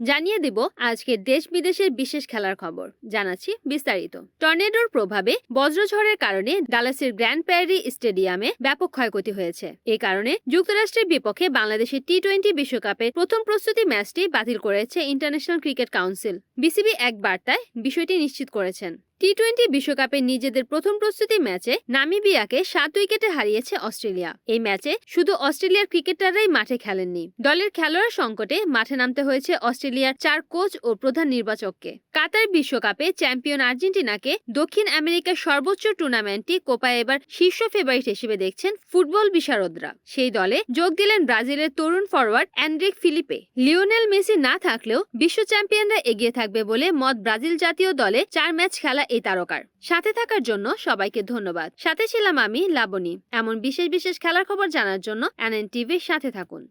জানিয়ে দিব আজকে দেশ বিদেশের বিশেষ খেলার খবর। জানাচ্ছি বিস্তারিত। টর্নেডোর প্রভাবে বজ্রঝড়ের কারণে ডালাসের গ্র্যান্ড প্যারি স্টেডিয়ামে ব্যাপক ক্ষয়ক্ষতি হয়েছে। এ কারণে যুক্তরাষ্ট্রের বিপক্ষে বাংলাদেশের টি টোয়েন্টি বিশ্বকাপের প্রথম প্রস্তুতি ম্যাচটি বাতিল করেছে ইন্টারন্যাশনাল ক্রিকেট কাউন্সিল। বিসিবি এক বার্তায় বিষয়টি নিশ্চিত করেছেন। টি টোয়েন্টি বিশ্বকাপে নিজেদের প্রথম প্রস্তুতি ম্যাচে নামিবিয়াকে সাত উইকেটে হারিয়েছে অস্ট্রেলিয়া। এই ম্যাচে শুধু অস্ট্রেলিয়ার ক্রিকেটাররাই মাঠে খেলেননি। দলের খেলোয়াড় সংকটে মাঠে নামতে হয়েছে অস্ট্রেলিয়ার চার কোচ ও প্রধান নির্বাচককে। কাতার বিশ্বকাপে চ্যাম্পিয়ন আর্জেন্টিনাকে দক্ষিণ আমেরিকার সর্বোচ্চ টুর্নামেন্টটি কোপায় এবার শীর্ষ ফেভারিট হিসেবে দেখছেন ফুটবল বিশারদরা। সেই দলে যোগ দিলেন ব্রাজিলের তরুণ forward Endrick Felipe. Lionel Messi না থাকলেও বিশ্ব চ্যাম্পিয়নরা এগিয়ে থাকবে বলে মত ব্রাজিল জাতীয় দলে চার ম্যাচ খেলা এই তারকার। সাথে থাকার জন্য সবাইকে ধন্যবাদ। সাথে ছিলাম আমি, লাবণী। এমন বিশেষ বিশেষ খেলার খবর জানার জন্য এনএন টিভির সাথে থাকুন।